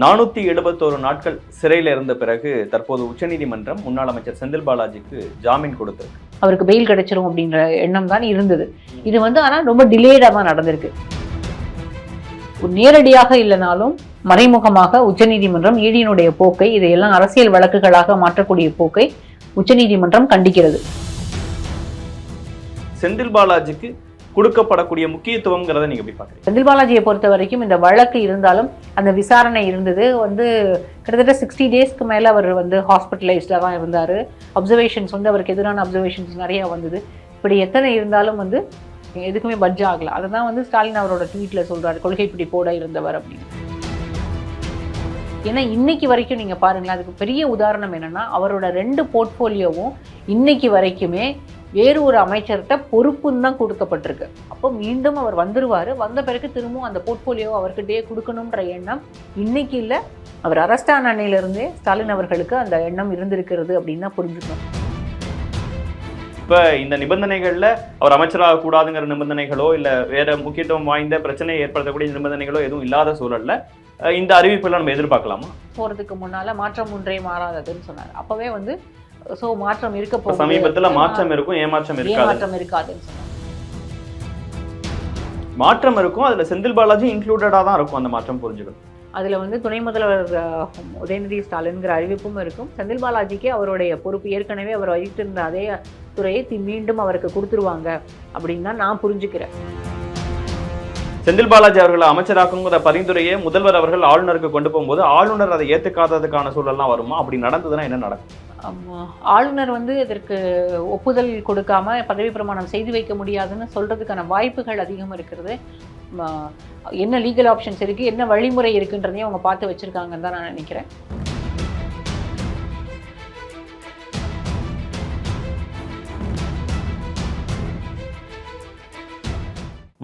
நானூத்தி எழுபத்தோரு நாட்கள் சிறையில இருந்த பிறகு தற்போது உச்சநீதிமன்றம் முன்னாள் அமைச்சர் செந்தில் பாலாஜிக்கு ஜாமீன் கொடுத்திருக்கு. அவருக்கு பெயில் கிடைச்சிரும் அப்படின்ற எண்ணம் தான் இருந்தது. இது வந்து ஆனால் ரொம்ப டிலேடாக தான் நடந்திருக்கு. நேரடியாக இல்லைனாலும் மறைமுகமாக உச்சநீதிமன்றம் ஈடியினுடைய போக்கை இதையெல்லாம் அரசியல் வழக்குகளாக மாற்றக்கூடிய போக்கை உச்சநீதிமன்றம் கண்டிக்கிறது. செந்தில் பாலாஜிக்கு கொடுக்கப்படக்கூடிய முக்கியத்துவங்கிறத நீங்க எப்படி பாக்குறீங்க? செந்தில் பாலாஜியை பொறுத்த வரைக்கும் இந்த வழக்கு இருந்தாலும் அந்த விசாரணை இருந்தது. வந்து கிட்டத்தட்ட சிக்ஸ்டி டேஸ்க்கு மேலே அவர் வந்து ஹாஸ்பிட்டலைஸ்டாக தான் இருந்தார். அப்சர்வேஷன்ஸ் வந்து அவருக்கு எதிரான அப்சர்வேஷன்ஸ் நிறையா வந்தது. இப்படி எத்தனை இருந்தாலும் வந்து எதுக்குமே பட்ஜ் ஆகல. அதை தான் வந்து ஸ்டாலின் அவரோட ட்வீட்டில் சொல்கிறார் கொள்கை இப்படி போட இருந்தவர் அப்படின்னு. ஏன்னா இன்னைக்கு வரைக்கும் நீங்கள் பாருங்களேன் அதுக்கு பெரிய உதாரணம் என்னென்னா அவரோட ரெண்டு போர்ட்ஃபோலியோவும் இன்னைக்கு வரைக்குமே வேறு ஒரு அமைச்சர்கிட்ட பொறுப்புன்னு தான் கொடுக்கப்பட்டிருக்கு. அப்போ மீண்டும் அவர் வந்துருவார். வந்த பிறகு திரும்பவும் அந்த போர்ட்ஃபோலியோ அவர்கிட்டயே கொடுக்கணுன்ற எண்ணம் இன்னைக்கு இல்லை. அவர் அரஸ்ட் ஆன அன்னையிலிருந்தே ஸ்டாலின் அவர்களுக்கு அந்த எண்ணம் இருந்திருக்கிறது அப்படின்னு தான் புரிஞ்சுக்கணும். இப்ப இந்த நிபந்தனைகள்ல அவர் அமைச்சராக கூடாதுங்கிற நிபந்தனைகளோ இல்ல வேற முக்கியத்துவம் வாய்ந்த பிரச்சனையை ஏற்படுத்தக்கூடிய நிபந்தனைகளோ எதுவும் இல்லாத சூழல்ல இந்த அறிவிப்பெல்லாம் நம்ம எதிர்பார்க்கலாமா? போகிறதுக்கு முன்னால மாற்றம் ஒன்றே மாறாததுன்னு சொன்னார். அப்பவே வந்து ஸோ மாற்றம் இருக்க போகுது. சமீபத்துல மாற்றம் இருக்கும் ஏமாற்றம் இருக்காது ஏமாற்றம் இருக்காதுன்னு. மாற்றம் இருக்கும் அதுல செந்தில் பாலாஜி இன்க்ளூடடா தான் இருக்கும் அந்த மாற்றம் புரிஞ்சுக்கணும். அதுல வந்து துணை முதல்வர் உதயநிதி ஸ்டாலின்ங்கிற அறிவிப்பும் இருக்கும். செந்தில் பாலாஜிக்கு அவருடைய பொறுப்பு ஏற்கனவே அவர் வகித்திருந்த அதே துறையை மீண்டும் அவருக்கு கொடுத்துருவாங்க அப்படின்னு தான் நான் புரிஞ்சுக்கிறேன். செந்தில் பாலாஜி அவர்களை அமைச்சராக்குங்கிற பரிந்துரையை முதல்வர் அவர்கள் ஆளுநருக்கு கொண்டு போகும்போது ஆளுநர் அதை ஏத்துக்காததுக்கான சூழல்லாம் வருமா? அப்படி நடந்ததுன்னா என்ன நடக்கும். ஆளுநர் வந்து இதற்கு ஒப்புதல் கொடுக்காம பதவி பிரமாணம் செய்து வைக்க முடியாதுன்னு சொல்றதுக்கான வாய்ப்புகள் அதிகம் இருக்கிறது. என்ன லீகல் ஆப்ஷன்ஸ் இருக்கு என்ன வழிமுறை இருக்குன்றதையும் அவங்க பார்த்து வச்சிருக்காங்கன்னு தான் நான் நினைக்கிறேன்.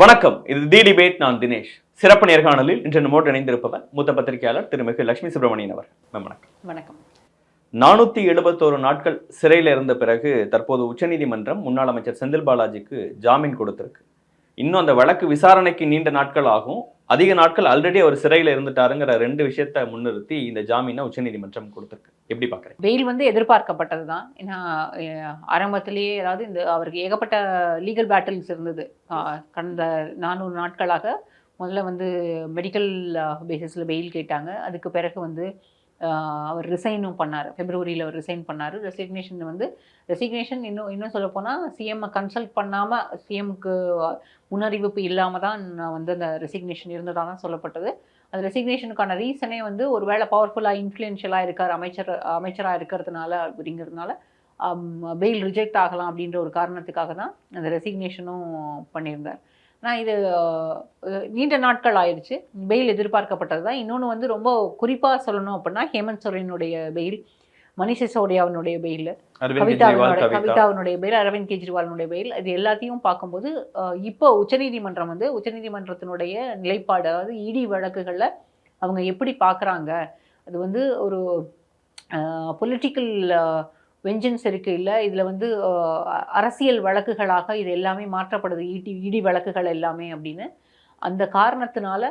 வணக்கம் இது தி டிபேட் நான் தினேஷ். சிறப்பு நேர்காணலில் இன்று நம்மோடு இணைந்திருப்பவர் மூத்த பத்திரிகையாளர் திருமிகு லட்சுமி சுப்பிரமணியன் அவர். வணக்கம். வணக்கம். நானூத்தி எழுபத்தோரு நாட்கள் சிறையில் இருந்த பிறகு தற்போது உச்சநீதிமன்றம் முன்னாள் அமைச்சர் செந்தில் பாலாஜிக்கு ஜாமீன் கொடுத்திருக்கு. இன்னும் அந்த வழக்கு விசாரணைக்கு நீண்ட நாட்கள் ஆகும். அதிக நாட்கள் ஆல்ரெடி அவர் சிறையில் இருந்துட்டாருங்கிற ரெண்டு விஷயத்தை முன்னிறுத்தி இந்த ஜாமீனை உச்சநீதிமன்றம் கொடுத்துருக்கு. எப்படி பார்க்குறேன் பெயில் வந்து எதிர்பார்க்கப்பட்டது தான் ஏன்னா ஆரம்பத்திலேயே அதாவது இந்த அவருக்கு ஏகப்பட்ட லீகல் பேட்டில்ஸ் இருந்தது. கடந்த நானூறு நாட்களாக முதல்ல வந்து மெடிக்கல் பேசிஸில் பெயில் கேட்டாங்க. அதுக்கு பிறகு வந்து அவர் ரிசைனும் பண்ணார். பிப்ரவரியில் அவர் ரிசைன் பண்ணார். ரெசிக்னேஷன் வந்து ரெசிக்னேஷன் இன்னும் இன்னும் சொல்ல போனால் சிஎம்மை கன்சல்ட் பண்ணாமல் சிஎம்க்கு முன்னறிவிப்பு இல்லாமல் தான் நான் வந்து அந்த ரெசிக்னேஷன் இருந்ததாக தான் சொல்லப்பட்டது. அந்த ரெசிக்னேஷனுக்கான ரீசனே வந்து ஒரு வேளை பவர்ஃபுல்லாக இன்ஃப்ளூயன்ஷியலாக இருக்கார் அமைச்சர் அமைச்சராக இருக்கிறதுனால அப்படிங்கிறதுனால பெயில் ரிஜெக்ட் ஆகலாம் அப்படின்ற ஒரு காரணத்துக்காக தான் அந்த ரெசிக்னேஷனும் பண்ணியிருந்தார். நான் இது நீண்ட நாட்கள் ஆயிடுச்சு. பெயில் எதிர்பார்க்கப்பட்டது தான் இன்னொன்று வந்து ரொம்ப குறிப்பாக சொல்லணும் அப்படின்னா ஹேமந்த் சோரனுடைய பெயில் மணிஷ் சிசோடியாவினுடைய பெயில் கவிதாவினுடைய கவிதா. கவிதாவினுடைய பெயில் அரவிந்த் கெஜ்ரிவாலினுடைய பெயில் இது எல்லாத்தையும் பார்க்கும்போது இப்போ உச்சநீதிமன்றம் வந்து உச்சநீதிமன்றத்தினுடைய நிலைப்பாடு அதாவது இடி வழக்குகளில் அவங்க எப்படி பார்க்குறாங்க? அது வந்து ஒரு பொலிட்டிக்கல் வெஞ்சன்ஸ் இருக்கு இல்லை இதில் வந்து அரசியல் வழக்குகளாக இது எல்லாமே மாற்றப்படுது. இடி இடி வழக்குகள் எல்லாமே அப்படின்னு. அந்த காரணத்தினால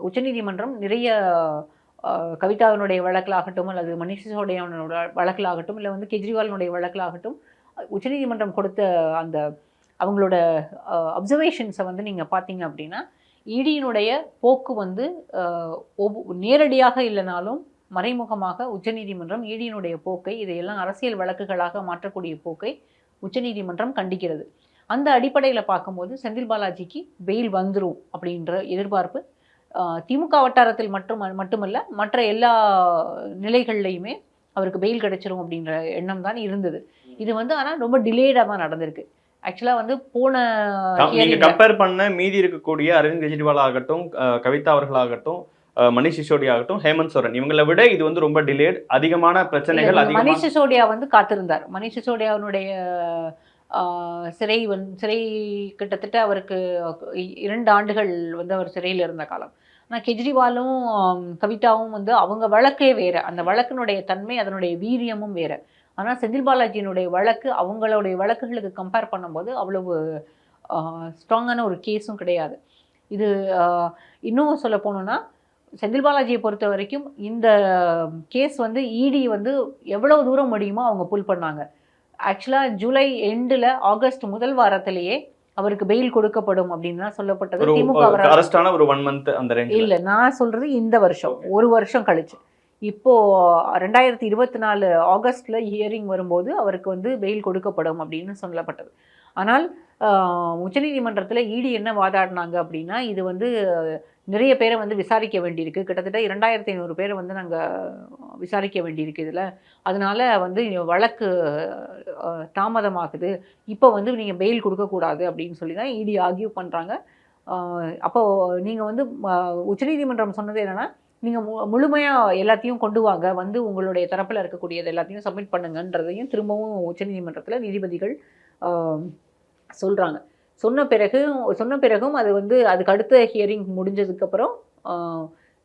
உச்சநீதிமன்றம் நிறைய கவிதாவினுடைய வழக்கிலாகட்டும் அல்லது மணிஷ் சிசோடியாவினோட வழக்கிலாகட்டும் இல்லை வந்து கெஜ்ரிவாலினுடைய வழக்கிலாகட்டும் உச்சநீதிமன்றம் கொடுத்த அந்த அவங்களோட அப்சர்வேஷன்ஸை வந்து நீங்கள் பார்த்தீங்க அப்படின்னா இடியினுடைய போக்கு வந்து ஒவ்வொ- நேரடியாக இல்லைனாலும் மறைமுகமாக உச்சநீதிமன்றம் இடியினுடைய போக்கை இதையெல்லாம் அரசியல் வழக்குகளாக மாற்றக்கூடிய போக்கை உச்சநீதிமன்றம் கண்டிக்கிறது. அந்த அடிப்படையில் பார்க்கும்போது செந்தில் பாலாஜிக்கு பெயில் வந்துரும் அப்படின்ற எதிர்பார்ப்பு திமுக வட்டாரத்தில் மட்டும் மட்டுமல்ல மற்ற எல்லா நிலைகள்லையுமே அவருக்கு பெயில் கிடைச்சிரும் அப்படின்ற எண்ணம் தான் இருந்தது. இது வந்து ஆனால் ரொம்ப டிலேடாக தான் நடந்திருக்கு. ஆக்சுவலாக வந்து போன கம்பேர் பண்ண மீதி இருக்கக்கூடிய அரவிந்த் கெஜ்ரிவால் ஆகட்டும் கவிதா அவர்களாகட்டும் மணிஷ் சிசோடியா ஆகட்டும் ஹேமந்த் சோரன். இவங்களை விட இது வந்து ரொம்ப டிலேட் அதிகமான பிரச்சனைகள் இல்ல, அதிகமான மணிஷ் சிசோடியா வந்து காத்திருந்தார். மணிஷ் சிசோடியாவினுடைய ஆஹ், சிறை வந்து சிறை கிட்டத்தட்ட அவருக்கு இரண்டு ஆண்டுகள் வந்து அவர் சிறையில் இருந்த காலம். ஆனால் கெஜ்ரிவாலும் கவிதாவும் வந்து அவங்க வழக்கே வேற. அந்த வழக்கினுடைய தன்மை அதனுடைய வீரியமும் வேற. ஆனால் செந்தில் பாலாஜியினுடைய வழக்கு அவங்களுடைய வழக்குகளுக்கு கம்பேர் பண்ணும்போது அவ்வளவு ஸ்ட்ராங்கான ஒரு கேஸும் கிடையாது. இது இன்னும் சொல்ல போனோம்னா செந்தில் பாலாஜியை பொறுத்த வரைக்கும் இந்த கேஸ் வந்து இடி வந்து எவ்வளவு தூரம் முடியுமோ அவங்க புல் பண்ணாங்க. ஆக்சுவலாக ஜூலை எண்டில் ஆகஸ்ட் முதல் வாரத்திலேயே அவருக்கு பெயில் கொடுக்கப்படும் அப்படின்னு தான் சொல்லப்பட்டது. திமுக ஒரு ஒன் மந்த் அந்த ரேஞ்ச் இல்ல நான் சொல்றது இந்த வருஷம். ஒரு வருஷம் கழிச்சு. இப்போ ரெண்டாயிரத்தி இருபத்தி நாலு ஆகஸ்ட்ல ஹியரிங் வரும்போது அவருக்கு வந்து பெயில் கொடுக்கப்படும் அப்படின்னு சொல்லப்பட்டது. ஆனால் உச்சநீதிமன்றத்தில் இடி என்ன வாதாடினாங்க அப்படின்னா இது வந்து நிறைய பேரை வந்து விசாரிக்க வேண்டியிருக்கு. கிட்டத்தட்ட இரண்டாயிரத்தி ஐநூறு பேரை வந்து நாங்கள் விசாரிக்க வேண்டியிருக்கு இதில். அதனால் வந்து வழக்கு தாமதமாகுது. இப்போ வந்து நீங்கள் பெயில் கொடுக்கக்கூடாது அப்படின்னு சொல்லி தான் இடி ஆர்கியூ பண்ணுறாங்க அப்போது நீங்கள் வந்து உச்சநீதிமன்றம் சொன்னது என்னென்னா நீங்கள் மு முழுமையாக எல்லாத்தையும் கொண்டு வாங்க. வந்து உங்களுடைய தரப்பில் இருக்கக்கூடியது எல்லாத்தையும் சப்மிட் பண்ணுங்கன்றதையும் திரும்பவும் உச்சநீதிமன்றத்தில் நீதிபதிகள் சொல்கிறாங்க சொன்ன பிறகு சொன்ன பிறகும் அது வந்து அதுக்கு அடுத்த ஹியரிங் முடிஞ்சதுக்கப்புறம்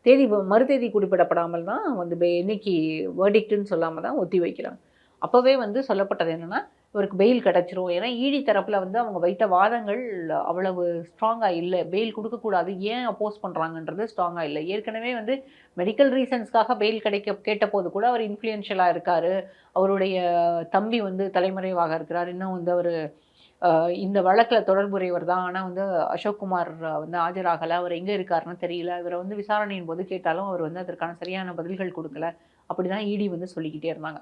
தேதி மறுதேதி குறிப்பிடப்படாமல் தான் வந்து இன்னைக்கு வேர்டிக்ட்டுன்னு வேர்டிக்ட்னு சொல்லாமல் தான் ஒத்தி வைக்கிறாங்க. அப்போவே வந்து சொல்லப்பட்டது என்னென்னா இவருக்கு பெயில் கிடச்சிரும். ஏன்னா ஈடி தரப்பில் வந்து அவங்க வைத்த வாதங்கள் அவ்வளவு ஸ்ட்ராங்காக இல்லை. பெயில் கொடுக்கக்கூடாது ஏன் அப்போஸ் பண்ணுறாங்கன்றது ஸ்ட்ராங்காக இல்லை. ஏற்கனவே வந்து மெடிக்கல் ரீசன்ஸ்க்காக பெயில் கிடைக்க கேட்டபோது கூட அவர் இன்ஃப்ளூயன்ஷியலாக இருக்கார். அவருடைய தம்பி வந்து தலைமறைவாக இருக்கிறார். இன்னும் வந்து அவர் இந்த வழக்கில் தொடர்புடையவர் தான். ஆனால் வந்து அசோக்குமார் வந்து ஆஜராகலை. அவர் எங்கே இருக்காருன்னு தெரியல. இவரை வந்து விசாரணையின் போது கேட்டாலும் அவர் வந்து அதற்கான சரியான பதில்கள் கொடுக்கல. அப்படி தான் இடி வந்து சொல்லிக்கிட்டே இருந்தாங்க.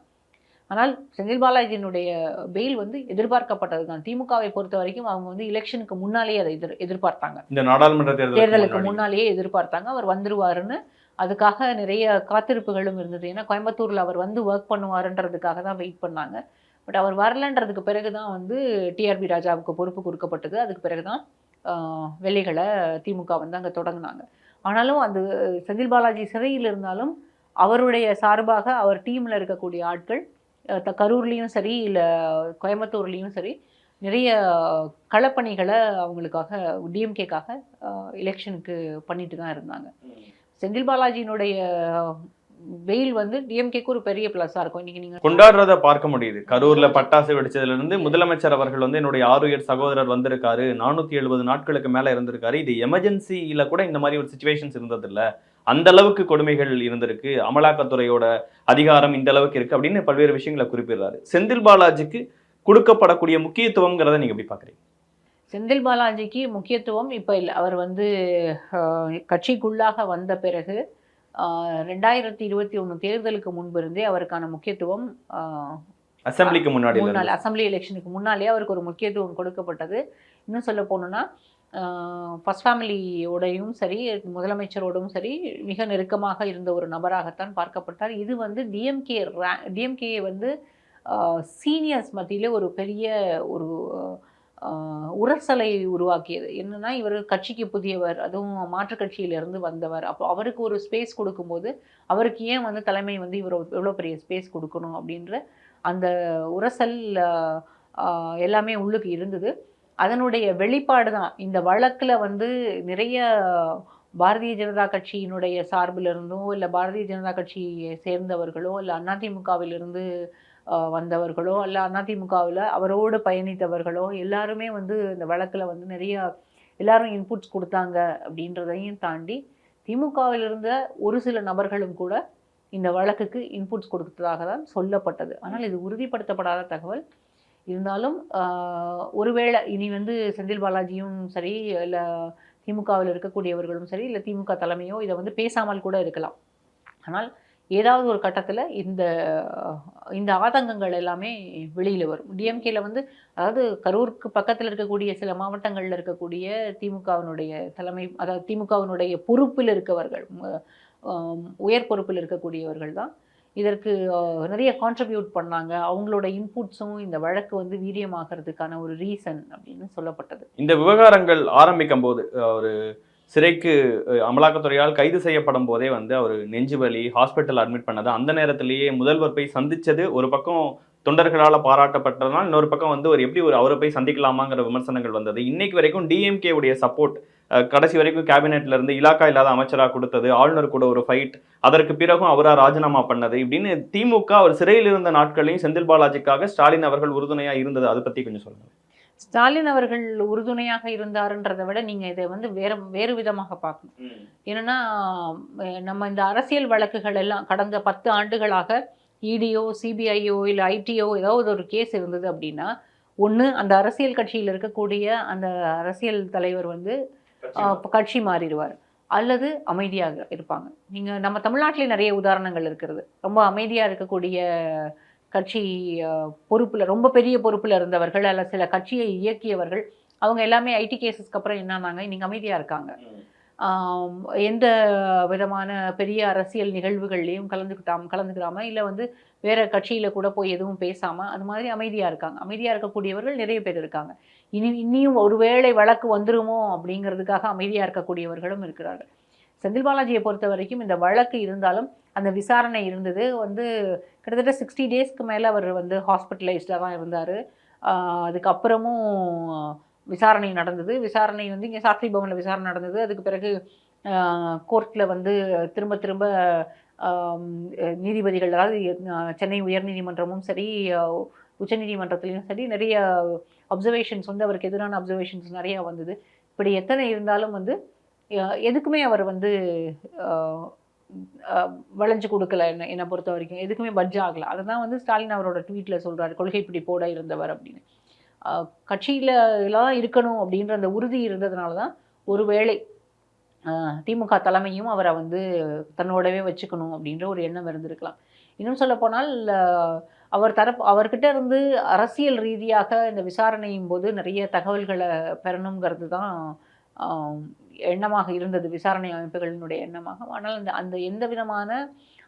ஆனால் செந்தில் பாலாஜியினுடைய பெயில் வந்து எதிர்பார்க்கப்பட்டது தான். திமுகவை பொறுத்த வரைக்கும் அவங்க வந்து எலெக்ஷனுக்கு முன்னாலேயே அதை எதிர் எதிர்பார்த்தாங்க. இந்த நாடாளுமன்ற தேர்தலுக்கு. முன்னாலேயே எதிர்பார்த்தாங்க. அவர் வந்துருவாருன்னு அதுக்காக நிறைய காத்திருப்புகளும் இருந்தது. ஏன்னா கோயம்புத்தூர்ல அவர் வந்து ஒர்க் பண்ணுவாருன்றதுக்காக தான் வெயிட் பண்ணாங்க. பட் அவர் வரலன்றதுக்கு பிறகு தான் வந்து டிஆர்பி ராஜாவுக்கு பொறுப்பு கொடுக்கப்பட்டது. அதுக்கு பிறகு தான் வெள்ளைகளை திமுக வந்து அங்கே தொடங்கினாங்க. ஆனாலும் அது செந்தில் பாலாஜி சிறையில் இருந்தாலும் அவருடைய சார்பாக அவர் டீமில் இருக்கக்கூடிய ஆட்கள் த- கரூர்லேயும் சரி இல்லை கோயம்புத்தூர்லேயும் சரி நிறைய களப்பணிகளை அவங்களுக்காக டிஎம்கேக்காக எலெக்ஷனுக்கு பண்ணிட்டு தான் இருந்தாங்க. செந்தில் பாலாஜியினுடைய வெயில் வந்து டிஎம்கேக்கு ஒரு பெரிய ப்ளஸ்ஸாக இருக்கும். இன்னைக்கு நீங்கள் கொண்டாடுறத பார்க்க முடியுது. கரூர்ல பட்டாசு வெடிச்சதுல இருந்து முதலமைச்சர் அவர்கள் வந்து என்னுடைய ஆறுயர் சகோதரர் வந்திருக்காரு. நானூத்தி எழுபது நாட்களுக்கு மேல இருந்திருக்காரு. இது எமர்ஜென்சியில கூட இந்த மாதிரி ஒரு சுச்சுவேஷன்ஸ் இருந்தது இல்ல அந்த அளவுக்கு கொடுமைகள் இருந்திருக்கு. அமலாக்கத்துறையோட அதிகாரம் இந்த அளவுக்கு இருக்கு அப்படின்னு பல்வேறு விஷயங்களை குறிப்பிடுறாரு. செந்தில் பாலாஜிக்கு கொடுக்கப்படக்கூடிய முக்கியத்துவம்ங்கிறத நீங்க எப்படி பாக்குறீங்க செந்தில் பாலாஜிக்கு முக்கியத்துவம் இப்போ இல்லை. அவர் வந்து கட்சிக்குள்ளாக வந்த பிறகு ரெண்டாயிரத்தி இருபத்தி ஒன்று தேர்தலுக்கு முன்பு இருந்தே அவருக்கான முக்கியத்துவம் அசெம்பிளிக்கு முன்னாடி முன்னாள் அசெம்பிளி எலெக்ஷனுக்கு முன்னாலே அவருக்கு ஒரு முக்கியத்துவம் கொடுக்கப்பட்டது. இன்னும் சொல்ல போனோம்னா ஃபர்ஸ்ட் ஃபேமிலியோடையும் சரி முதலமைச்சரோடும் சரி மிக நெருக்கமாக இருந்த ஒரு நபராகத்தான் பார்க்கப்பட்டார். இது வந்து டிஎம்கே டிஎம்கே வந்து சீனியர்ஸ் மத்தியிலே ஒரு பெரிய ஒரு உரசலை உருவாக்கியது. என்னன்னா இவர் கட்சிக்கு புதியவர் அதுவும் மாற்றுக் கட்சியிலிருந்து வந்தவர். அப்போ அவருக்கு ஒரு ஸ்பேஸ் கொடுக்கும்போது அவருக்கு ஏன் வந்து தலைமை வந்து இவர் எவ்வளோ பெரிய ஸ்பேஸ் கொடுக்கணும் அப்படின்ற அந்த உரசல் எல்லாமே உள்ளுக்கு இருந்தது. அதனுடைய வெளிப்பாடு தான். இந்த வழக்கில் வந்து நிறைய பாரதிய ஜனதா கட்சியினுடைய சார்பில் இருந்தோ இல்லை பாரதிய ஜனதா கட்சியை சேர்ந்தவர்களோ இல்லை அதிமுகவிலிருந்து வந்தவர்களோ இல்லை அதிமுகவில் அவரோடு பயணித்தவர்களோ எல்லாருமே வந்து இந்த வழக்கில் வந்து நிறைய எல்லாரும் இன்புட்ஸ் கொடுத்தாங்க அப்படின்றதையும் தாண்டி திமுகவில் இருந்த ஒரு சில நபர்களும் கூட இந்த வழக்குக்கு இன்புட்ஸ் கொடுத்ததாக தான் சொல்லப்பட்டது. ஆனால் இது உறுதிப்படுத்தப்படாத தகவல். இருந்தாலும் ஒருவேளை இனி வந்து செந்தில் பாலாஜியும் சரி இல்லை திமுகவில் இருக்கக்கூடியவர்களும் சரி இல்லை திமுக தலைமையோ இதை வந்து பேசாமல் கூட இருக்கலாம். ஆனால் ஏதாவது ஒரு கட்டத்தில் இந்த இந்த ஆதங்கங்கள் எல்லாமே வெளியில் வரும். டிஎம்கேல வந்து அதாவது கரூருக்கு பக்கத்தில் இருக்கக்கூடிய சில மாவட்டங்களில் இருக்கக்கூடிய திமுகவினுடைய தலைமை அதாவது திமுகவினுடைய பொறுப்பில் இருக்கவர்கள் உயர் பொறுப்பில் இருக்கக்கூடியவர்கள் தான். இதற்கு நிறைய கான்ட்ரிபியூட் பண்ணாங்க. அவங்களோட இன்புட்ஸும் இந்த வழக்கு வந்து வீரியமாகிறதுக்கான ஒரு ரீசன் அப்படின்னு சொல்லப்பட்டது. இந்த விவகாரங்கள் ஆரம்பிக்கும் போது ஒரு சிறைக்கு அமலாக்கத்துறையால் கைது செய்யப்படும் போதே வந்து அவர் நெஞ்சு வலி ஹாஸ்பிட்டல் அட்மிட் பண்ணது. அந்த நேரத்திலேயே முதல்வர் போய் சந்திச்சது ஒரு பக்கம் தொண்டர்களால் பாராட்டப்பட்டதுனால் இன்னொரு பக்கம் வந்து ஒரு எப்படி ஒரு அவரை போய் சந்திக்கலாமாங்கிற விமர்சனங்கள் வந்தது. இன்னைக்கு வரைக்கும் டிஎம்கே உடைய சப்போர்ட் கடைசி வரைக்கும் கேபினெட்ல இருந்து இலாக்கா இல்லாத அமைச்சராக கொடுத்தது ஆளுநர் கூட ஒரு ஃபைட் அதற்கு பிறகும் அவராக ராஜினாமா பண்ணது இப்படின்னு திமுக அவர் சிறையில் இருந்த நாட்களையும் செந்தில் பாலாஜிக்காக ஸ்டாலின் அவர்கள் உறுதுணையாக இருந்தது. அதை பற்றி கொஞ்சம் சொல்லுங்கள் ஸ்டாலின் அவர்கள் உறுதுணையாக இருந்தாருன்றதை விட நீங்க இதை வந்து வேற வேறு விதமாக பார்க்கணும். என்னன்னா அஹ் நம்ம இந்த அரசியல் வழக்குகள் எல்லாம் கடந்த பத்து ஆண்டுகளாக இடிஓ சிபிஐஓ இல்லை ஐடிஓ ஏதாவது ஒரு கேஸ் இருந்தது அப்படின்னா ஒன்று அந்த அரசியல் கட்சியில் இருக்கக்கூடிய அந்த அரசியல் தலைவர் வந்து கட்சி மாறிடுவார். அல்லது அமைதியாக இருப்பாங்க. நீங்கள் நம்ம தமிழ்நாட்டிலே நிறைய உதாரணங்கள் இருக்கிறது. ரொம்ப அமைதியாக இருக்கக்கூடிய கட்சி பொறுப்பில் பொறுப்புல ரொம்ப பெரிய பொறுப்புல இருந்தவர்கள் அல்ல சில கட்சியை இயக்கியவர்கள் அவங்க எல்லாமே ஐடி கேசஸ்க்கு அப்புறம் என்னாங்க இன்னைக்கு அமைதியாக இருக்காங்க. எந்த விதமான பெரிய அரசியல் நிகழ்வுகள்லையும் கலந்துக்கிட்டாம கலந்துக்கிறாம இல்லை வந்து வேற கட்சியில கூட போய் எதுவும் பேசாமல் அது மாதிரி அமைதியாக இருக்காங்க. அமைதியாக இருக்கக்கூடியவர்கள் நிறைய பேர் இருக்காங்க. இனி இனியும் ஒருவேளை வழக்கு வந்துருமோ அப்படிங்கிறதுக்காக அமைதியாக இருக்கக்கூடியவர்களும் இருக்கிறார்கள். செந்தில் பாலாஜியை பொறுத்த வரைக்கும் இந்த வழக்கு இருந்தாலும் அந்த விசாரணை இருந்தது. வந்து கிட்டத்தட்ட சிக்ஸ்டி டேஸ்க்கு மேலே அவர் வந்து ஹாஸ்பிட்டலைஸ்டாக தான் இருந்தார். அதுக்கப்புறமும் விசாரணை நடந்தது. விசாரணை வந்து இங்கே சாஸ்திரி பவனில் விசாரணை நடந்தது. அதுக்கு பிறகு கோர்ட்டில் வந்து திரும்ப திரும்ப நீதிபதிகள் அதாவது சென்னை உயர்நீதிமன்றமும் சரி உச்சநீதிமன்றத்துலேயும் சரி நிறைய அப்சர்வேஷன்ஸ் வந்து அவருக்கு எதிரான அப்சர்வேஷன்ஸ் நிறையா வந்தது. இப்படி எத்தனை இருந்தாலும் வந்து எதுக்குமே அவர் வந்து வளைஞ்சு கொடுக்கல என்ன என்னை பொறுத்த வரைக்கும். எதுக்குமே பட்ஜ் ஆகலை. அதை தான் வந்து ஸ்டாலின் அவரோட ட்வீட்டில் சொல்கிறார் கொள்கை போட இருந்தவர் அப்படின்னு. கட்சியில் கட்சியில இருக்கணும் அப்படின்ற அந்த உறுதி இருந்ததுனால தான் ஒருவேளை திமுக தலைமையும் அவரை வந்து தன்னோடவே வச்சுக்கணும் அப்படின்ற ஒரு எண்ணம் இருந்திருக்கலாம். இன்னும் சொல்லப்போனால் அவர் தரப்பு அவர்கிட்ட இருந்து அரசியல் ரீதியாக இந்த விசாரணையும் போது நிறைய தகவல்களை பெறணுங்கிறது தான் எண்ணமாக இருந்தது விசாரணை அமைப்புகளினுடைய எண்ணமாக. ஆனால் அந்த அந்த எந்த விதமான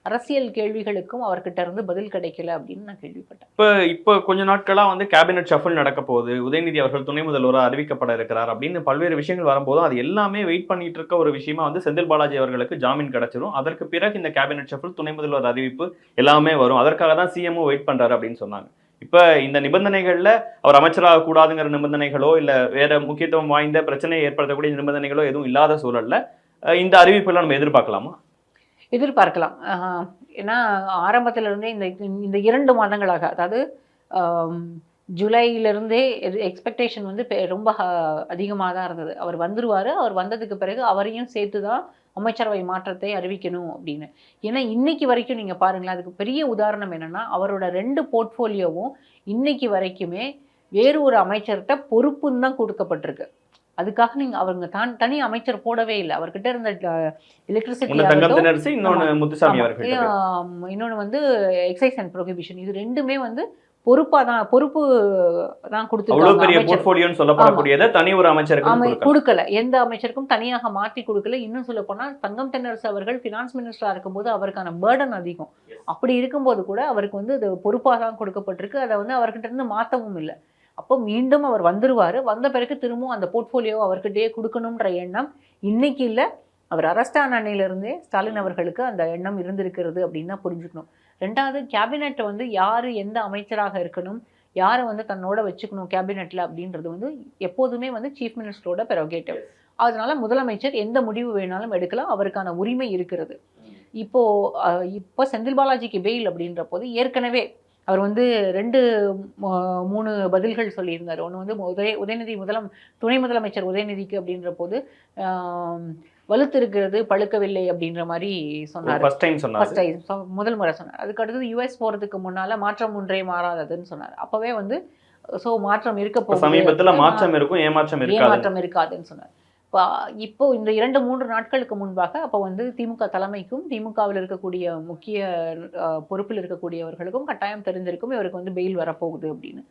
அரசியல் கேள்விகளுக்கும் அவர்கிட்ட இருந்து பதில் கிடைக்கல அப்படின்னு நான் கேள்விப்பட்டேன். இப்போ இப்போ கொஞ்ச நாட்களாக வந்து கேபினட் ஷஃபல் நடக்க போகுது. உதயநிதி அவர்கள் துணை முதல்வராக அறிவிக்கப்பட இருக்கிறார் அப்படின்னு பல்வேறு விஷயங்கள் வரும்போதும் அது எல்லாமே வெயிட் பண்ணிட்டு இருக்க ஒரு விஷயமா வந்து செந்தில் பாலாஜி அவர்களுக்கு ஜாமீன் கிடைச்சிரும். அதற்கு பிறகு இந்த கேபினட் ஷஃபிள் துணை முதல்வர் அறிவிப்பு எல்லாமே வரும். அதற்காக தான் சிஎம்ஓ வெயிட் பண்ணுறாரு அப்படின்னு சொன்னாங்க. இப்ப இந்த நிபந்தனைகள்ல அவர் அமைச்சராக கூடாதுங்கிற நிபந்தனைகளோ இல்ல வேற முக்கியத்துவம் வாய்ந்த பிரச்சனையை ஏற்படுத்தக்கூடிய நிபந்தனைகளோ எதுவும் இல்லாத சூழல்ல இந்த அறிவிப்பெல்லாம் நம்ம எதிர்பார்க்கலாமா? எதிர்பார்க்கலாம். ஆஹ் ஏன்னா ஆரம்பத்துல இருந்தே இந்த இந்த இரண்டு மாதங்களாக அதாவது ஜூலையிலிருந்தே எக்ஸ்பெக்டேஷன் வந்து ரொம்ப அதிகமாக தான் இருந்தது. அவர் வந்துருவாரு அவர் வந்ததுக்கு பிறகு அவரையும் சேர்த்து தான் அமைச்சரவை மாற்றத்தை அறிவிக்கணும் அப்படின்னு. ஏன்னா இன்னைக்கு வரைக்கும் நீங்க பாருங்களேன் அதுக்கு பெரிய உதாரணம் என்னன்னா அவரோட ரெண்டு போர்ட்ஃபோலியோவும் இன்னைக்கு வரைக்குமே வேறு ஒரு அமைச்சர்கிட்ட பொறுப்புன்னு தான் கொடுக்கப்பட்டிருக்கு. அதுக்காக நீங்க அவங்க தான் தனி அமைச்சர் போடவே இல்லை. அவர்கிட்ட இருந்த எலக்ட்ரிசிட்டி இன்னொன்று வந்து எக்ஸைஸ் அண்ட் ப்ரொஹிபிஷன் இது ரெண்டுமே வந்து பொறுப்பா தான் பொறுப்பு தான் கொடுத்துருக்காங்க சொல்லப்படக்கூடியதை தனி ஒரு அமைச்சருக்கு கொடுக்கல. எந்த அமைச்சருக்கும் தனியாக மாற்றி கொடுக்கல. இன்னும் சொல்ல போனா தங்கம் தென்னரசு அவர்கள் ஃபினான்ஸ் மினிஸ்டரா இருக்கும்போது அவருக்கான பேர்டன் அதிகம். அப்படி இருக்கும்போது கூட அவருக்கு வந்து அது பொறுப்பாக தான் கொடுக்கப்பட்டிருக்கு. அதை வந்து அவர்கிட்ட இருந்து மாற்றவும் இல்லை. அப்போ மீண்டும் அவர் வந்துருவாரு. வந்த பிறகு திரும்பவும் அந்த போர்ட்ஃபோலியோ அவர்கிட்டயே கொடுக்கணுன்ற எண்ணம் இன்னைக்கு இல்லை. அவர் அரஸ்ட் ஆன அன்னையிலிருந்தே ஸ்டாலின் அவர்களுக்கு அந்த எண்ணம் இருந்திருக்கிறது அப்படின்னு புரிஞ்சுக்கணும். ரெண்டாவது கேபினெட் வந்து யார் எந்த அமைச்சராக இருக்கணும் யாரை வந்து தன்னோட வச்சுக்கணும் கேபினெட்ல அப்படின்றது வந்து எப்போதுமே வந்து சீஃப் மினிஸ்டரோட பெரோகேட்டிவ் அதனால முதலமைச்சர் எந்த முடிவு வேணாலும் எடுக்கலாம் அவருக்கான உரிமை இருக்கிறது. இப்போ இப்போ செந்தில் பாலாஜிக்கு பெயில் அப்படின்ற போது ஏற்கனவே அவர் வந்து ரெண்டு மூணு பதில்கள் சொல்லியிருந்தார். ஒன்று வந்து உதய உதயநிதி முதலம் துணை முதலமைச்சர் உதயநிதிக்கு அப்படின்ற போது வலுத்திருக்கிறது பழுக்கவில்லை அப்படின்ற மாதிரி சொன்னார். ஃபர்ஸ்ட் டைம் சொன்னாரு. ஃபர்ஸ்ட் டைம் முதல் முறை சொன்னார். அதுக்கு அடுத்தது யுஎஸ் போறதுக்கு முன்னால மாற்றம் ஒன்றே மாறாததுன்னு சொன்னார். அப்பவே வந்து ஸோ மாற்றம் இருக்க போகுது. சமீபத்துல மாற்றம் இருக்கும் ஏமாற்றம் இருக்காது ஏமாற்றம் இருக்காதுன்னு சொன்னார். இப்போ இப்போ இந்த இரண்டு மூன்று நாட்களுக்கு முன்பாக அப்போ வந்து திமுக தலைமைக்கும் திமுகவில் இருக்கக்கூடிய முக்கிய பொறுப்பில் இருக்கக்கூடியவர்களுக்கும் கட்டாயம் தெரிஞ்சிருக்கும் இவருக்கு வந்து பெயில் வரப்போகுது அப்படின்னு.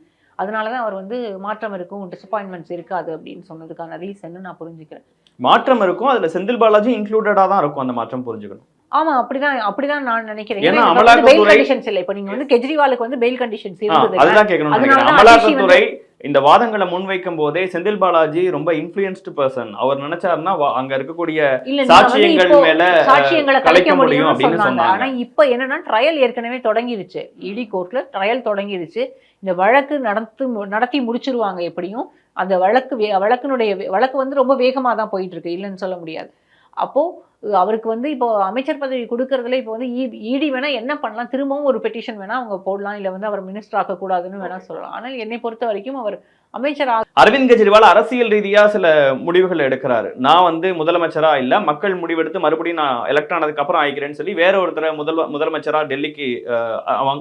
அதனால தான் அவர் வந்து மாற்றம் இருக்கும் டிசப்பாயின்மெண்ட்ஸ் இருக்காது அப்படின்னு சொன்னதுக்கான ரீசன் நான் புரிஞ்சுக்கிறேன். மாற்றம் இருக்கும் அதுல செந்தில் பாலாஜி இன்க்ளூடடா தான் இருக்கும் அந்த மாற்றம் புரிஞ்சுக்கணும். ஆமா அப்படிதான் அப்படிதான் நான் நினைக்கிறேன். ஏன்னா பெயில் கண்டிஷன்ஸ் இல்லை. இப்போ நீங்க வந்து கெஜ்ரிவாலுக்கு வந்து பெயில் கண்டிஷன்ஸ் இருந்தது அதுதான் அதிஷி அமலாக்கத்துறை இந்த வாதங்களை முன்வைக்கும் போதே செந்தில் பாலாஜி ரொம்ப இன்ஃபுளுன்ஸ்டு பர்சன் அவர் நினைச்சாருன்னா அங்க இருக்கக்கூடிய சாட்சியங்கள் மேல சாட்சியங்களை கலைக்க முடியும் அப்படின்னு சொன்னாங்க. சொன்னாங்க. ஆனா இப்ப என்னன்னா ட்ரையல் ஏற்கனவே தொடங்கிருச்சு. இடி கோர்ட்ல ட்ரையல் தொடங்கிருச்சு. இந்த வழக்கு நடத்து நடத்தி முடிச்சிருவாங்க எப்படியும் அந்த வழக்கு வே- வழக்கினுடைய வழக்கு வந்து ரொம்ப வேகமா தான் போயிட்டு இருக்கு இல்லைன்னு சொல்ல முடியாது. அப்போ அவருக்கு வந்து இப்போ அமைச்சர் பதவி கொடுக்கறதுல இப்போ வந்து இடி வேணா என்ன பண்ணலாம் திரும்பவும் ஒரு பெட்டிஷன் வேணா அவங்க போடலாம் இல்லை வந்து அவர் மினிஸ்டர் ஆக்கக்கூடாதுன்னு வேணா சொல்லலாம். ஆனால் என்னை பொறுத்த வரைக்கும் அவர் அமைச்சர் அரவிந்த் கெஜ்ரிவால் அரசியல் ரீதியா சில முடிவுகள் எடுக்கிறாரு. நான் வந்து முதலமைச்சரா இல்ல மக்கள் முடிவெடுத்து மறுபடியும் நான் எலக்ட் ஆனதுக்கு அப்புறம் ஆயிக்கிறேன்னு சொல்லி வேற ஒருத்தரை முதல் முதலமைச்சரா டெல்லிக்கு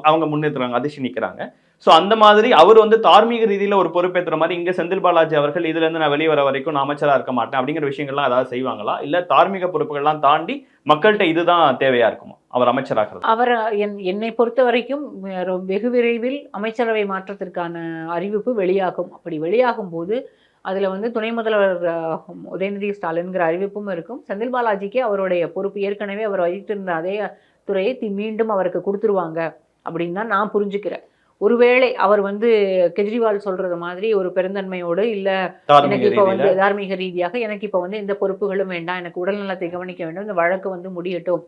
அவங்க- முன்னேற்றுறாங்க அதிர்ச்சி நிக்கிறாங்க. ஸோ அந்த மாதிரி அவர் வந்து தார்மீக ரீதியில் ஒரு பொறுப்பேற்ற மாதிரி இங்கே செந்தில் பாலாஜி அவர்கள் இதுலேருந்து நான் வெளியே வர வரைக்கும் நான் அமைச்சராக இருக்க மாட்டேன் அப்படிங்கிற விஷயங்கள்லாம் ஏதாவது செய்வாங்களா? இல்லை தார்மீக பொறுப்புகள்லாம் தாண்டி மக்கள்கிட்ட இதுதான் தேவையா இருக்குமா? அவர் அமைச்சராகிறது. அவர் என் என்னை பொறுத்த வரைக்கும் வெ- வெகு விரைவில் அமைச்சரவை மாற்றத்திற்கான அறிவிப்பு வெளியாகும். அப்படி வெளியாகும் போது அதில் வந்து துணை முதல்வர் உதயநிதி ஸ்டாலின்கிற அறிவிப்பும் இருக்கும். செந்தில் பாலாஜிக்கு அவருடைய பொறுப்பு ஏற்கனவே அவர் வகித்திருந்த அதே துறையை தி- மீண்டும் அவருக்கு கொடுத்துருவாங்க அப்படின்னு தான் நான் புரிஞ்சுக்கிறேன். ஒருவேளை அவர் வந்து கெஜ்ரிவால் சொல்றது மாதிரி ஒரு பெருந்தன்மையோடு இல்லை எனக்கு இப்போ வந்து தார்மீக ரீதியாக எனக்கு இப்போ வந்து எந்த பொறுப்புகளும் வேண்டாம் எனக்கு உடல்நலத்தை கவனிக்க வேண்டும் இந்த வழக்கு வந்து முடியட்டும்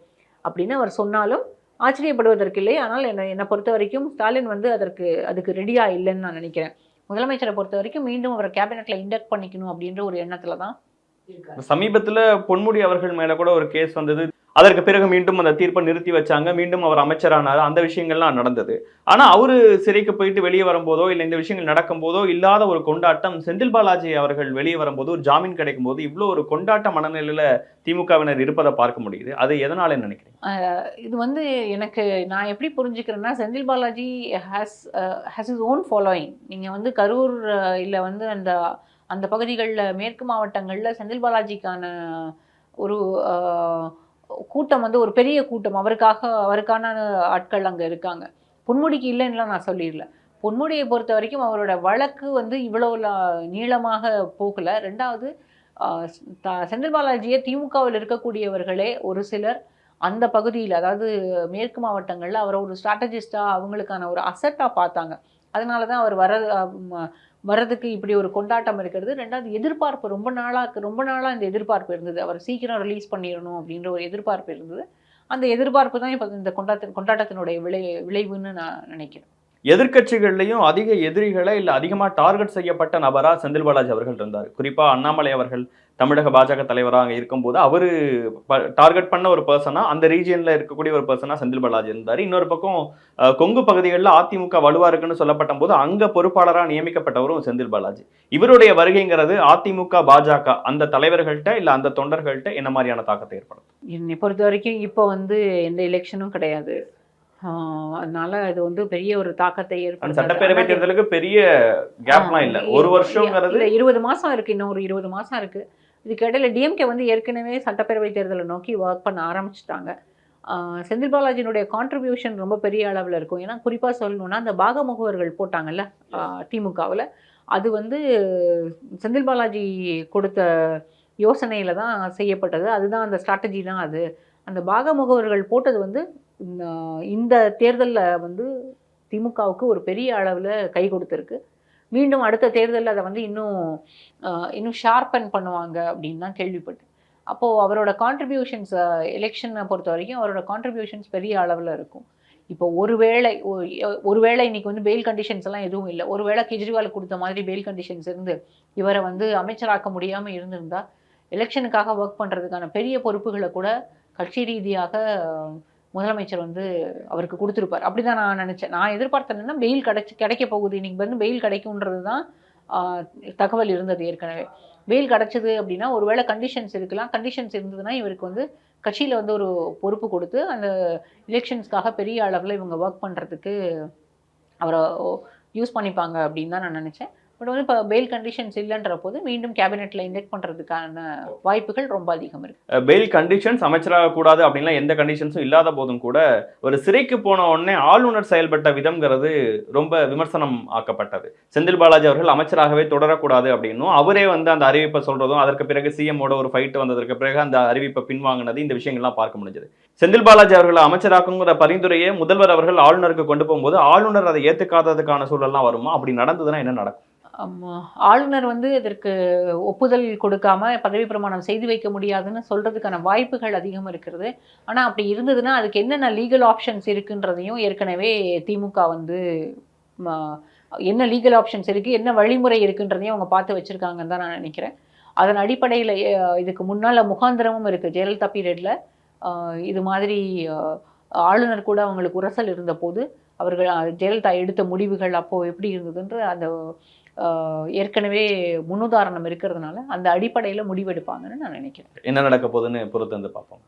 அப்படின்னு அவர் சொன்னாலும் ஆச்சரியப்படுவதற்கில்லை. ஆனால் என்னை என்னை பொறுத்த வரைக்கும் ஸ்டாலின் வந்து அதற்கு அதுக்கு ரெடியா இல்லைன்னு நான் நினைக்கிறேன். முதலமைச்சரை பொறுத்த வரைக்கும் மீண்டும் அவர் கேபினெட்ல இண்டக்ட் பண்ணிக்கணும் அப்படின்ற ஒரு எண்ணத்துல தான் சமீபத்துல பொன்முடி அவர்கள் மேல கூட ஒரு கேஸ் வந்தது. அதற்கு பிறகு மீண்டும் அந்த தீர்ப்பை நிறுத்தி வச்சாங்க. மீண்டும் அவர் அமைச்சரானார். அந்த விஷயங்கள்லாம் நடந்தது. ஆனால் அவர் சிறைக்கு போயிட்டு வெளியே வரும்போதோ இல்லை இந்த விஷயங்கள் நடக்கும்போதோ இல்லாத ஒரு கொண்டாட்டம் செந்தில் பாலாஜி அவர்கள் வெளியே வரும்போது ஒரு ஜாமீன் கிடைக்கும் போது இவ்வளோ ஒரு கொண்டாட்ட மனநிலையில் திமுகவினர் இருப்பதை பார்க்க முடியுது. அது எதனால நினைக்கிறேன் இது வந்து எனக்கு நான் எப்படி புரிஞ்சுக்கிறேன்னா Senthil Balaji has has is own following நீங்கள் வந்து கரூர் இல்லை வந்து அந்த அந்த பகுதிகளில் மேற்கு மாவட்டங்களில் செந்தில் பாலாஜிக்கான ஒரு கூட்டம் வந்து ஒரு பெரிய கூட்டம். அவருக்காக அவருக்கான ஆட்கள் அங்கே இருக்காங்க. பொன்முடிக்கு இல்லைன்னுலாம் நான் சொல்லிடல. பொன்முடியை பொறுத்த வரைக்கும் அவரோட வழக்கு வந்து இவ்வளோ நீளமாக போகலை. ரெண்டாவது த- செந்தில் பாலாஜியை திமுகவில் இருக்கக்கூடியவர்களே ஒரு சிலர் அந்த பகுதியில் அதாவது மேற்கு மாவட்டங்களில் அவரை ஒரு ஸ்ட்ராட்டஜிஸ்டாக அவங்களுக்கான ஒரு அசட்டாக பார்த்தாங்க. அதனால தான் அவர் வர வர்றதுக்கு இப்படி ஒரு கொண்டாட்டம் இருக்கிறது. ரெண்டாவது எதிர்பார்ப்பு. ரொம்ப நாளாக ரொம்ப நாளாக இந்த எதிர்பார்ப்பு இருந்தது. அவர் சீக்கிரம் ரிலீஸ் பண்ணிடணும் அப்படின்ற ஒரு எதிர்பார்ப்பு இருந்தது. அந்த எதிர்பார்ப்பு தான் இப்போ இந்த கொண்டாட்ட கொண்டாட்டத்தினுடைய விளை விளைவுன்னு நான் நினைக்கிறேன். எதிர்கட்சிகள்லையும் அதிக எதிரிகளை இல்லை அதிகமாக டார்கெட் செய்யப்பட்ட நபராக செந்தில் பாலாஜி அவர்கள் இருந்தார். குறிப்பாக அண்ணாமலை அவர்கள் தமிழக பாஜக தலைவராக இருக்கும்போது அவரு டார்கெட் பண்ண ஒரு பர்சனா அந்த ரீஜியன்ல இருக்கக்கூடிய ஒரு பர்சனா செந்தில் பாலாஜி இருந்தார். இன்னொரு பக்கம் கொங்கு பகுதிகளில் அதிமுக வலுவா இருக்குன்னு சொல்லப்பட்ட போது அங்க பொறுப்பாளராக நியமிக்கப்பட்டவரும் செந்தில் பாலாஜி. இவருடைய வருகைங்கிறது அதிமுக பாஜக அந்த தலைவர்கள்ட்ட இல்ல அந்த தொண்டர்கள்ட்ட என்ன மாதிரியான தாக்கத்தை ஏற்படும் என்னை பொறுத்த வரைக்கும் இப்போ வந்து எந்த எலெக்ஷனும் கிடையாது. அதனால இது வந்து பெரிய ஒரு தாக்கத்தை அந்த ஏற்படுத்தாது. சட்டப்பேரவை தேர்தலுக்கு பெரிய கேப்லாம் இல்ல ஒரு வருஷங்கிறது இல்ல இருபது மாசம் இருக்கு இன்னும் ஒரு இருபது மாசம் இருக்கு. இதுக்கிடையில் டிஎம்கே வந்து ஏற்கனவே சட்டப்பேரவை தேர்தலை நோக்கி ஒர்க் பண்ண ஆரம்பிச்சிட்டாங்க. செந்தில் பாலாஜியினுடைய கான்ட்ரிபியூஷன் ரொம்ப பெரிய அளவில் இருக்கும். ஏன்னா குறிப்பாக சொல்லணும்னா அந்த பாக முகவர்கள் போட்டாங்கல்ல திமுகவில் அது வந்து செந்தில் பாலாஜி கொடுத்த யோசனையில் தான் செய்யப்பட்டது. அதுதான் அந்த ஸ்ட்ராட்டஜி தான் அது. அந்த பாக முகவர்கள் போட்டது வந்து இந்த- இந்த தேர்தலில் வந்து திமுகவுக்கு ஒரு பெரிய அளவில் கை கொடுத்துருக்கு. மீண்டும் அடுத்த தேர்தலில் அதை வந்து இன்னும் இன்னும் ஷார்பன் பண்ணுவாங்க அப்படின்னு தான் கேள்விப்பட்டேன். அப்போது அவரோட கான்ட்ரிபியூஷன்ஸ் எலெக்ஷனை பொறுத்த வரைக்கும் அவரோட கான்ட்ரிபியூஷன்ஸ் பெரிய அளவில் இருக்கும். இப்போ ஒருவேளை ஒ- ஒருவேளை இன்னைக்கு வந்து பெயில் கண்டிஷன்ஸ் எல்லாம் எதுவும் இல்லை. ஒருவேளை கெஜ்ரிவால் கொடுத்த மாதிரி பெயில் கண்டிஷன்ஸ் இருந்து இவரை வந்து அமைச்சராக்க முடியாமல் இருந்திருந்தால் எலெக்ஷனுக்காக ஒர்க் பண்ணுறதுக்கான பெரிய பொறுப்புகளை கூட கட்சி ரீதியாக முதலமைச்சர் வந்து அவருக்கு கொடுத்துருப்பார். அப்படிதான் நான் நினச்சேன். நான் எதிர்பார்த்தேன்னா பெயில் கிடைச்சி கிடைக்க போகுது. இன்னைக்கு வந்து பெயில் கிடைக்கும்ன்றது தான் தகவல் இருந்தது ஏற்கனவே. வெயில் கிடைச்சது அப்படின்னா ஒருவேளை கண்டிஷன்ஸ் இருக்கலாம். கண்டிஷன்ஸ் இருந்ததுன்னா இவருக்கு வந்து கட்சியில் வந்து ஒரு பொறுப்பு கொடுத்து அந்த எலெக்ஷன்ஸ்க்காக பெரிய அளவில் இவங்க ஒர்க் பண்ணுறதுக்கு அவரை யூஸ் பண்ணிப்பாங்க அப்படின்னு தான் நான் நினச்சேன். பட் வந்து இப்போ பெயில் கண்டிஷன்ஸ் இல்லைன்ற போது மீண்டும் கேபினெட்டில் இன்டெக்ட் பண்ணுறதுக்கான வாய்ப்புகள் ரொம்ப அதிகம் இருக்கு. பெயில் கண்டிஷன்ஸ் அமைச்சராக கூடாது அப்படின்லாம் எந்த கண்டிஷன்ஸும் இல்லாத போதும் கூட ஒரு சிறைக்கு போன உடனே ஆளுநர் செயல்பட்ட விதம்ங்கிறது ரொம்ப விமர்சனம் ஆக்கப்பட்டது. செந்தில் பாலாஜி அவர்கள் அமைச்சராகவே தொடரக்கூடாது அப்படின்னும் அவரே வந்து அந்த அறிவிப்பை சொல்றதும் அதற்கு பிறகு சிஎம்மோட ஒரு ஃபைட் வந்ததற்கு பிறகு அந்த அறிவிப்பை பின்வாங்கினது இந்த விஷயங்கள்லாம் பார்க்க முடிஞ்சது. செந்தில் பாலாஜி அவர்களை அமைச்சராக்குங்கிற பரிந்துரையை முதல்வர் அவர்கள் ஆளுநருக்கு கொண்டு போகும்போது ஆளுநர் அதை ஏத்துக்காததுக்கான சூழல்லாம் வருமா? அப்படி நடந்ததுன்னா என்ன நடக்கும். ஆளுநர் வந்து இதற்கு ஒப்புதல் கொடுக்காம பதவி பிரமாணம் செய்து வைக்க முடியாதுன்னு சொல்கிறதுக்கான வாய்ப்புகள் அதிகம் இருக்கிறது. ஆனால் அப்படி இருந்ததுன்னா அதுக்கு என்னென்ன லீகல் ஆப்ஷன்ஸ் இருக்குன்றதையும் ஏற்கனவே திமுக வந்து என்ன லீகல் ஆப்ஷன்ஸ் இருக்குது என்ன வழிமுறை இருக்குன்றதையும் அவங்க பார்த்து வச்சுருக்காங்கன்னு தான் நான் நினைக்கிறேன். அதன் அடிப்படையில் இதுக்கு முன்னால் முகாந்திரமும் இருக்குது ஜெயலலிதா பீரியடில். இது மாதிரி ஆளுநர் கூட அவங்களுக்கு உரசல் இருந்தபோது அவர்கள் ஜெயலலிதா எடுத்த முடிவுகள் அப்போது எப்படி இருந்ததுன்ற அந்த ஏற்கனவே முன்னுதாரணம் இருக்கிறதுனால அந்த அடிப்படையில் முடிவெடுப்பாங்கன்னு நான் நினைக்கிறேன். என்ன நடக்க போகுதுன்னு பொறுத்து வந்து பார்ப்போம்.